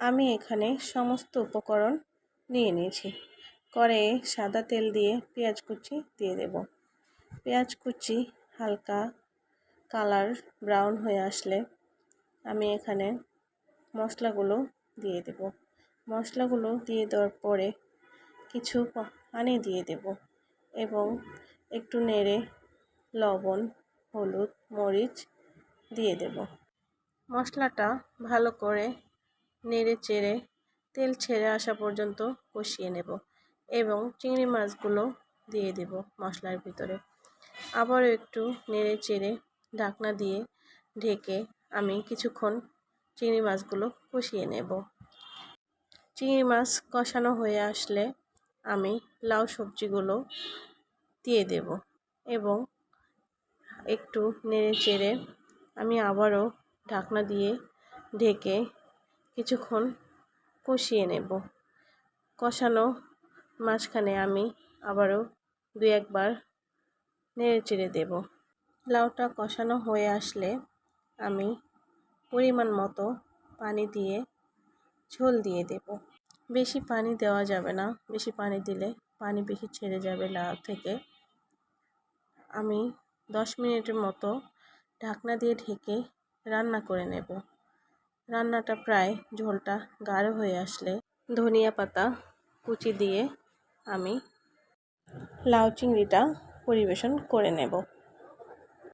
আমি এখানে সমস্ত উপকরণ নিয়ে নিয়েছি। কড়াইয়ে সাদা তেল দিয়ে পেঁয়াজ কুচি দিয়ে দেব। পেঁয়াজ কুচি হালকা কালার ব্রাউন হয়ে আসলে আমি এখানে মশলাগুলো দিয়ে দেব। মশলাগুলো দিয়ে দেওয়ার পরে কিছু পানি দিয়ে দেব এবং একটু নেড়ে লবণ, হলুদ, মরিচ দিয়ে দেব। মশলাটা ভালো করে নেড়ে চেড়ে তেল ছেড়ে আসা পর্যন্ত কষিয়ে নেব এবং চিংড়ি মাছগুলো দিয়ে দেব মশলার ভিতরে। আবারও একটু নেড়ে চেড়ে ঢাকনা দিয়ে ঢেকে আমি কিছুক্ষণ চিংড়ি মাছগুলো কষিয়ে নেব। চিংড়ি মাছ কষানো হয়ে আসলে আমি লাউ সবজিগুলো দিয়ে দেব এবং একটু নেড়ে চেড়ে আমি আবারও ঢাকনা দিয়ে ঢেকে কিছুক্ষণ কষিয়ে নেব। কষানো মাঝখানে আমি আবারও দু একবার নেড়ে চেড়ে দেব। লাউটা কষানো হয়ে আসলে আমি পরিমাণ মতো পানি দিয়ে ঝোল দিয়ে দেব। বেশি পানি দেওয়া যাবে না। বেশি পানি দিলে পানি বেশি ছেড়ে যাবে লাউ থেকে। আমি দশ মিনিটের মতো ঢাকনা দিয়ে ঢেকে রান্না করে নেব। রান্নাটা প্রায় ঝোলটা গাঢ় হয়ে আসলে ধনিয়া পাতা কুচি দিয়ে আমি লাউ চিংড়িটা পরিবেশন করে নেব।